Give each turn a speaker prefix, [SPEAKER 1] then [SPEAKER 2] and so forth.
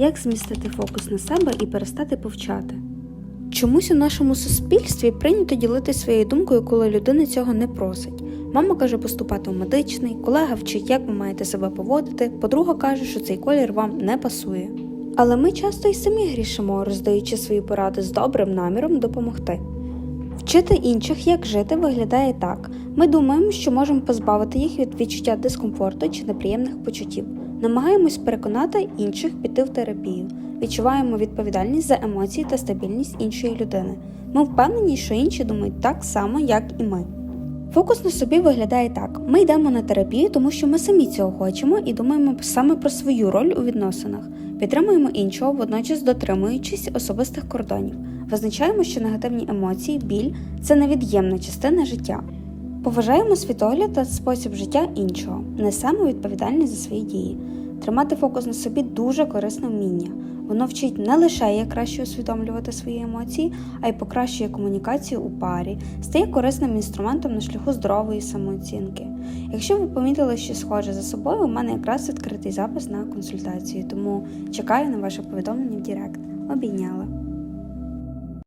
[SPEAKER 1] Як змістити фокус на себе і перестати повчати? Чомусь у нашому суспільстві прийнято ділитися своєю думкою, коли людина цього не просить. Мама каже поступати у медичний, колега вчить, як ви маєте себе поводити, подруга каже, що цей колір вам не пасує. Але ми часто й самі грішимо, роздаючи свої поради з добрим наміром допомогти. Вчити інших, як жити, виглядає так: ми думаємо, що можемо позбавити їх від відчуття дискомфорту чи неприємних почуттів. Намагаємось переконати інших піти в терапію, відчуваємо відповідальність за емоції та стабільність іншої людини. Ми впевнені, що інші думають так само, як і ми. Фокус на собі виглядає так: ми йдемо на терапію, тому що ми самі цього хочемо і думаємо саме про свою роль у відносинах, підтримуємо іншого, водночас дотримуючись особистих кордонів. Визначаємо, що негативні емоції, біль це невід'ємна частина життя. Поважаємо світогляд та спосіб життя іншого, несемо відповідальність за свої дії. Тримати фокус на собі дуже корисне вміння. Воно вчить не лише як краще усвідомлювати свої емоції, а й покращує комунікацію у парі, стає корисним інструментом на шляху здорової самооцінки. Якщо ви помітили щось схоже за собою, у мене якраз відкритий запис на консультацію, тому чекаю на ваше повідомлення в Директ. Обійняла.